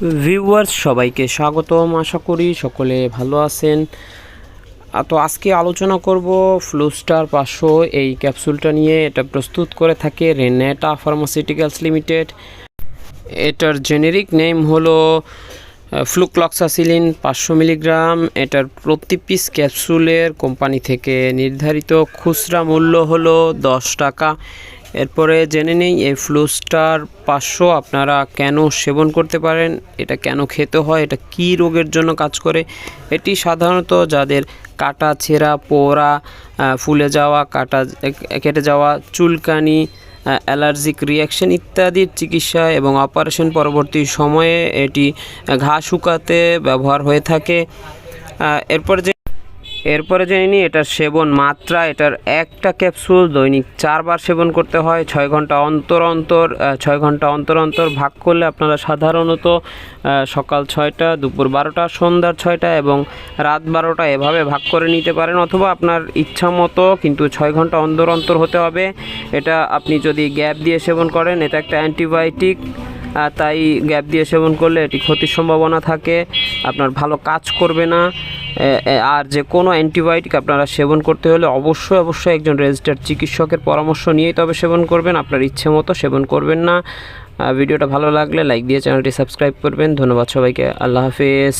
Viewers সবাইকে স্বাগতম। আশা করি সকলে ভালো আছেন। তো আজকে আলোচনা করব ফ্লুস্টার পাঁচশো এই ক্যাপসুলটা নিয়ে। এটা প্রস্তুত করে থাকে রেনেটা ফার্মাসিউটিক্যালস লিমিটেড এটার জেনেরিক নেম হলো ফ্লুক্লক্সাসিলিন পাঁচশো মিলিগ্রাম। এটার প্রতি পিস ক্যাপসুলের কোম্পানি থেকে নির্ধারিত খুচরা মূল্য হলো দশ টাকা। এরপরে জেনে নেই, এই ফ্লুস্টার পাঁচশো আপনারা কেন সেবন করতে পারেন? এটা কেন খেতে হয়? এটা কী রোগের জন্য কাজ করে? এটি সাধারণত যাদের কাটা ছেঁড়া, পোড়া ফুলে যাওয়া, কাটা কেটে যাওয়া, চুলকানি অ্যালার্জিক রিয়াকশন ইত্যাদির চিকিৎসা এবং অপারেশন পরবর্তী সময়ে এটি ঘা শুকাতে ব্যবহার হয়ে থাকে। এরপর যে এরপরে জেনে নিই, এটার সেবন মাত্রা, এটার একটা ক্যাপসুল দৈনিক চারবার সেবন করতে হয়, ছয় ঘণ্টা অন্তর অন্তর ছয় ঘণ্টা অন্তর অন্তর ভাগ করলে আপনারা সাধারণত সকাল ছয়টা, দুপুর বারোটা, সন্ধ্যার ছয়টা এবং রাত বারোটা এভাবে ভাগ করে নিতে পারেন অথবা আপনার ইচ্ছা মতো কিন্তু ছয় ঘণ্টা অন্তর অন্তর হতে হবে। এটা আপনি যদি গ্যাপ দিয়ে সেবন করেন, এটা একটা অ্যান্টিবায়োটিক তাই গ্যাপ দিয়ে সেবন করলে এটি ক্ষতির সম্ভাবনা থাকে, আপনার ভালো কাজ করবে না। আর যে কোনো অ্যান্টিবায়োটিক আপনারা সেবন করতে হলে অবশ্যই অবশ্যই একজন রেজিস্টার্ড চিকিৎসকের পরামর্শ নিয়েই তবে সেবন করবেন, আপনার ইচ্ছে মতো সেবন করবেন না। ভিডিওটা ভালো লাগলে লাইক দিয়ে চ্যানেলটি সাবস্ক্রাইব করবেন। ধন্যবাদ সবাইকে, আল্লাহ হাফেজ।